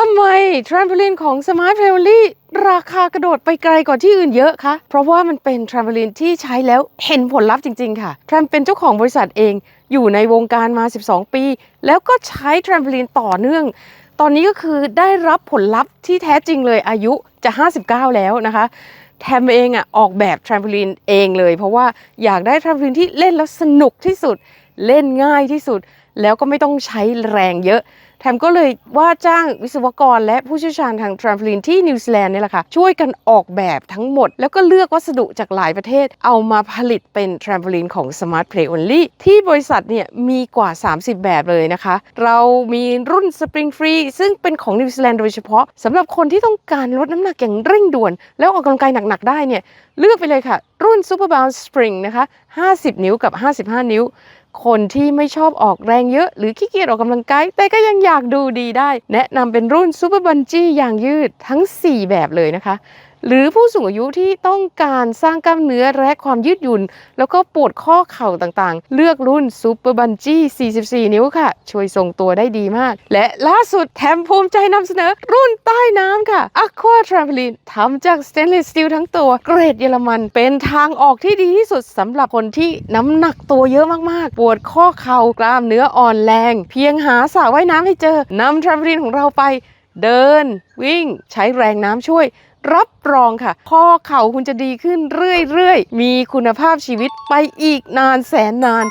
ทำไมทรัมโพลินของ Smart p r a l y ราคากระโดดไปไกลกว่าที่อื่นเยอะคะ เพราะว่ามันเป็นทรัมโพลินที่ใช้แล้วเห็นผลลัพธ์จริง ๆ ค่ะ ทรัมเป็นเจ้าของบริษัทเอง อยู่ในวงการมา 12 ปี แล้วก็ใช้ทรัมโพลินต่อเนื่อง ตอนนี้ก็คือได้รับผลลัพธ์ที่แท้จริงเลยอายุจะ 59 แล้วนะคะ แทมเองอะออกแบบทรัมโพลินเองเลย เพราะว่าอยากได้ทรัมโพลินที่เล่นแล้วสนุกที่สุด เล่นง่ายที่สุด แล้วก็ไม่ต้องใช้แรงเยอะ แถมก็เลยว่าจ้างวิศวกรและผู้เชี่ยวชาญทางทรัมโพลินที่นิวซีแลนด์นี่แหละค่ะ ช่วยกันออกแบบทั้งหมด แล้วก็เลือกวัสดุจากหลายประเทศ เอามาผลิตเป็นทรัมโพลินของ Smart Play Only ที่บริษัทเนี่ยมีกว่า 30 แบบเลยนะคะ เรามีรุ่น Spring Free ซึ่งเป็นของนิวซีแลนด์โดยเฉพาะสำหรับคนที่ต้องการลดน้ำหนักอย่างเร่งด่วน แล้วออกกำลังกายหนักๆได้เนี่ยเลือกไปเลยค่ะ รุ่น Super Bound Spring นะคะ 50 นิ้วกับ 55 นิ้ว คนที่ไม่ชอบออกแรงเยอะหรือขี้เกียจออกกำลังกาย แต่ก็ยังอยากดูดีได้ แนะนำเป็นรุ่น Super Bungee ยางยืดทั้ง 4 แบบเลยนะคะหรือผู้สูงอายุที่ต้องการสร้างกล้ามเนื้อและความยืดหยุ่น แล้วก็ปวดข้อเข่าต่างๆ เลือกรุ่น Super Bungee 44 นิ้วค่ะ ช่วยทรงตัวได้ดีมาก และล่าสุดแถมภูมิใจนำเสนอ รุ่นใต้น้ำค่ะ Aqua Trampoline ทำจาก Stainless Steel ทั้งตัว เกรดเยอรมัน เป็นทางออกที่ดีที่สุดสำหรับคนที่น้ำหนักตัวเยอะมากๆ ปวดข้อเข่ากล้ามเนื้ออ่อนแรง เพียงหาสระว่ายน้ำให้เจอนำ Trampoline ของเราไป เดิน วิ่ง ใช้แรงน้ำช่วย รับรองค่ะ ข้อเข่าคุณจะดีขึ้นเรื่อยๆ มีคุณภาพชีวิตไปอีกนานแสนนาน